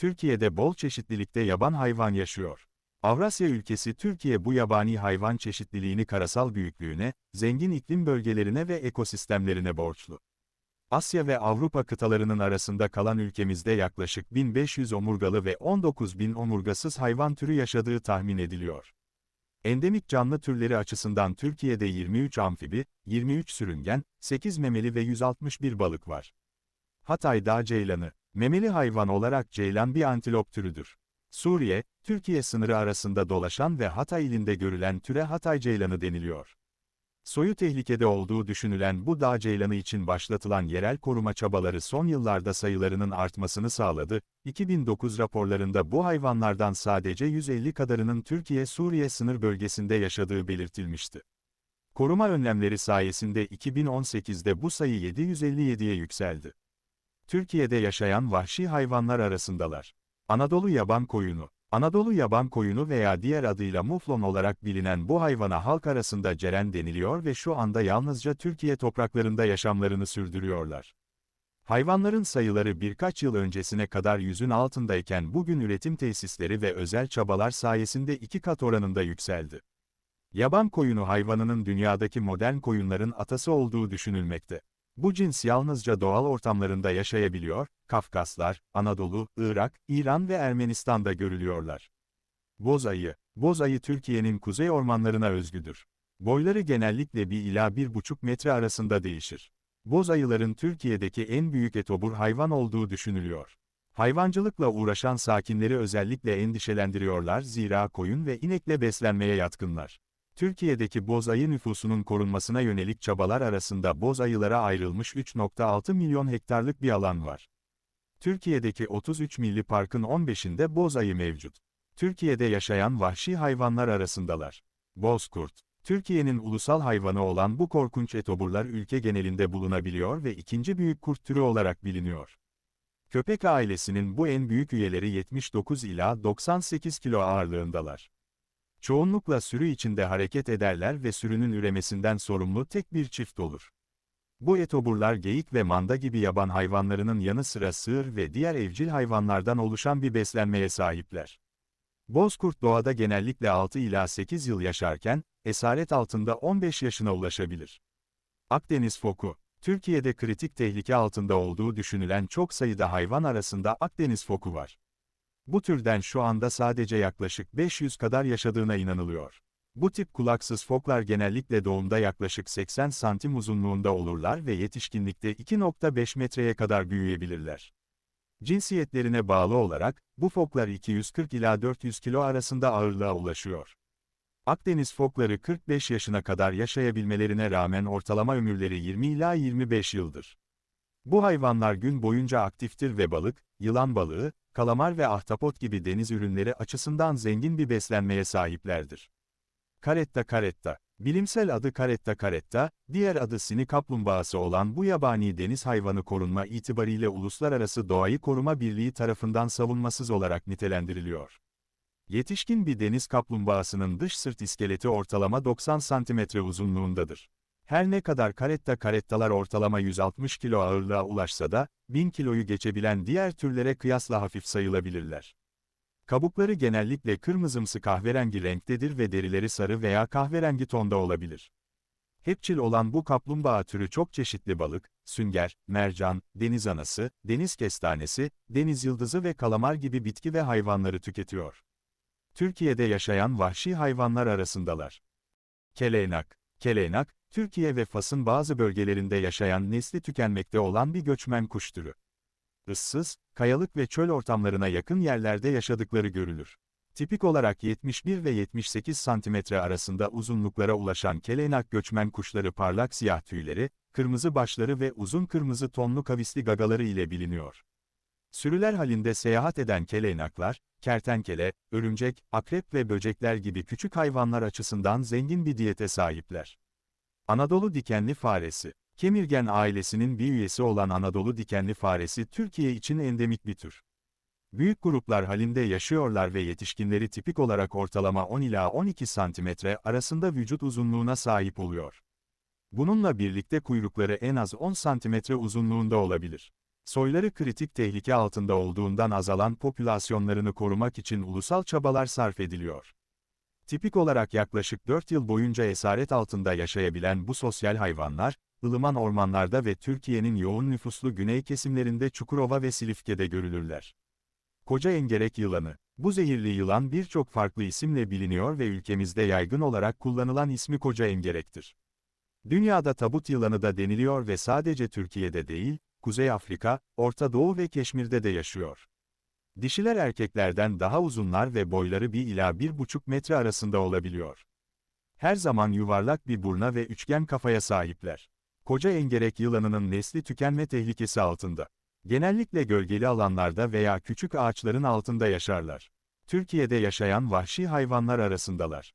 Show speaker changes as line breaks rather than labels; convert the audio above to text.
Türkiye'de bol çeşitlilikte yaban hayvan yaşıyor. Avrasya ülkesi Türkiye bu yabani hayvan çeşitliliğini karasal büyüklüğüne, zengin iklim bölgelerine ve ekosistemlerine borçlu. Asya ve Avrupa kıtalarının arasında kalan ülkemizde yaklaşık 1500 omurgalı ve 19.000 omurgasız hayvan türü yaşadığı tahmin ediliyor. Endemik canlı türleri açısından Türkiye'de 23 amfibi, 23 sürüngen, 8 memeli ve 161 balık var. Hatay dağ ceylanı, memeli hayvan olarak ceylan bir antilop türüdür. Suriye, Türkiye sınırı arasında dolaşan ve Hatay ilinde görülen türe Hatay ceylanı deniliyor. Soyu tehlikede olduğu düşünülen bu dağ ceylanı için başlatılan yerel koruma çabaları son yıllarda sayılarının artmasını sağladı. 2009 raporlarında bu hayvanlardan sadece 150 kadarının Türkiye-Suriye sınır bölgesinde yaşadığı belirtilmişti. Koruma önlemleri sayesinde 2018'de bu sayı 757'ye yükseldi. Türkiye'de yaşayan vahşi hayvanlar arasındalar. Anadolu yaban koyunu Anadolu yaban koyunu veya diğer adıyla muflon olarak bilinen bu hayvana halk arasında ceren deniliyor ve şu anda yalnızca Türkiye topraklarında yaşamlarını sürdürüyorlar. Hayvanların sayıları birkaç yıl öncesine kadar yüzün altındayken bugün üretim tesisleri ve özel çabalar sayesinde iki kat oranında yükseldi. Yaban koyunu hayvanının dünyadaki modern koyunların atası olduğu düşünülmekte. Bu cins yalnızca doğal ortamlarında yaşayabiliyor, Kafkaslar, Anadolu, Irak, İran ve Ermenistan'da görülüyorlar. Boz ayı, boz ayı Türkiye'nin kuzey ormanlarına özgüdür. Boyları genellikle 1 ila 1,5 metre arasında değişir. Boz ayıların Türkiye'deki en büyük etobur hayvan olduğu düşünülüyor. Hayvancılıkla uğraşan sakinleri özellikle endişelendiriyorlar zira koyun ve inekle beslenmeye yatkınlar. Türkiye'deki boz ayı nüfusunun korunmasına yönelik çabalar arasında boz ayılara ayrılmış 3.6 milyon hektarlık bir alan var. Türkiye'deki 33 milli parkın 15'inde boz ayı mevcut. Türkiye'de yaşayan vahşi hayvanlar arasındalar. Bozkurt. Türkiye'nin ulusal hayvanı olan bu korkunç etoburlar ülke genelinde bulunabiliyor ve ikinci büyük kurt türü olarak biliniyor. Köpek ailesinin bu en büyük üyeleri 79 ila 98 kilo ağırlığındalar. Çoğunlukla sürü içinde hareket ederler ve sürünün üremesinden sorumlu tek bir çift olur. Bu etoburlar geyik ve manda gibi yaban hayvanlarının yanı sıra sığır ve diğer evcil hayvanlardan oluşan bir beslenmeye sahipler. Bozkurt doğada genellikle 6 ila 8 yıl yaşarken, esaret altında 15 yaşına ulaşabilir. Akdeniz foku Türkiye'de kritik tehlike altında olduğu düşünülen çok sayıda hayvan arasında Akdeniz foku var. Bu türden şu anda sadece yaklaşık 500 kadar yaşadığına inanılıyor. Bu tip kulaksız foklar genellikle doğumda yaklaşık 80 santim uzunluğunda olurlar ve yetişkinlikte 2.5 metreye kadar büyüyebilirler. Cinsiyetlerine bağlı olarak, bu foklar 240 ila 400 kilo arasında ağırlığa ulaşıyor. Akdeniz fokları 45 yaşına kadar yaşayabilmelerine rağmen ortalama ömürleri 20 ila 25 yıldır. Bu hayvanlar gün boyunca aktiftir ve balık, yılan balığı, kalamar ve ahtapot gibi deniz ürünleri açısından zengin bir beslenmeye sahiplerdir. Karetta karetta, bilimsel adı karetta karetta, diğer adı sini kaplumbağası olan bu yabani deniz hayvanı korunma itibariyle Uluslararası Doğayı Koruma Birliği tarafından savunmasız olarak nitelendiriliyor. Yetişkin bir deniz kaplumbağasının dış sırt iskeleti ortalama 90 cm uzunluğundadır. Her ne kadar karetta karettalar ortalama 160 kilo ağırlığa ulaşsa da, 1000 kiloyu geçebilen diğer türlere kıyasla hafif sayılabilirler. Kabukları genellikle kırmızımsı kahverengi renktedir ve derileri sarı veya kahverengi tonda olabilir. Hepçil olan bu kaplumbağa türü çok çeşitli balık, sünger, mercan, deniz anası, deniz kestanesi, deniz yıldızı ve kalamar gibi bitki ve hayvanları tüketiyor. Türkiye'de yaşayan vahşi hayvanlar arasındalar. Keleynak Keleynak, Türkiye ve Fas'ın bazı bölgelerinde yaşayan nesli tükenmekte olan bir göçmen kuş türü. Issız, kayalık ve çöl ortamlarına yakın yerlerde yaşadıkları görülür. Tipik olarak 71 ve 78 santimetre arasında uzunluklara ulaşan keleynak göçmen kuşları parlak siyah tüyleri, kırmızı başları ve uzun kırmızı tonlu kavisli gagaları ile biliniyor. Sürüler halinde seyahat eden keleynaklar, kertenkele, örümcek, akrep ve böcekler gibi küçük hayvanlar açısından zengin bir diyete sahipler. Anadolu dikenli faresi Kemirgen ailesinin bir üyesi olan Anadolu dikenli faresi Türkiye için endemik bir tür. Büyük gruplar halinde yaşıyorlar ve yetişkinleri tipik olarak ortalama 10 ila 12 santimetre arasında vücut uzunluğuna sahip oluyor. Bununla birlikte kuyrukları en az 10 santimetre uzunluğunda olabilir. Soyları kritik tehlike altında olduğundan azalan popülasyonlarını korumak için ulusal çabalar sarf ediliyor. Tipik olarak yaklaşık 4 yıl boyunca esaret altında yaşayabilen bu sosyal hayvanlar, ılıman ormanlarda ve Türkiye'nin yoğun nüfuslu güney kesimlerinde Çukurova ve Silifke'de görülürler. Koca engerek yılanı. Bu zehirli yılan birçok farklı isimle biliniyor ve ülkemizde yaygın olarak kullanılan ismi koca engerektir. Dünyada tabut yılanı da deniliyor ve sadece Türkiye'de değil, Kuzey Afrika, Orta Doğu ve Keşmir'de de yaşıyor. Dişiler erkeklerden daha uzunlar ve boyları 1 ila 1,5 metre arasında olabiliyor. Her zaman yuvarlak bir burna ve üçgen kafaya sahipler. Koca engerek yılanının nesli tükenme tehlikesi altında. Genellikle gölgeli alanlarda veya küçük ağaçların altında yaşarlar. Türkiye'de yaşayan vahşi hayvanlar arasındalar.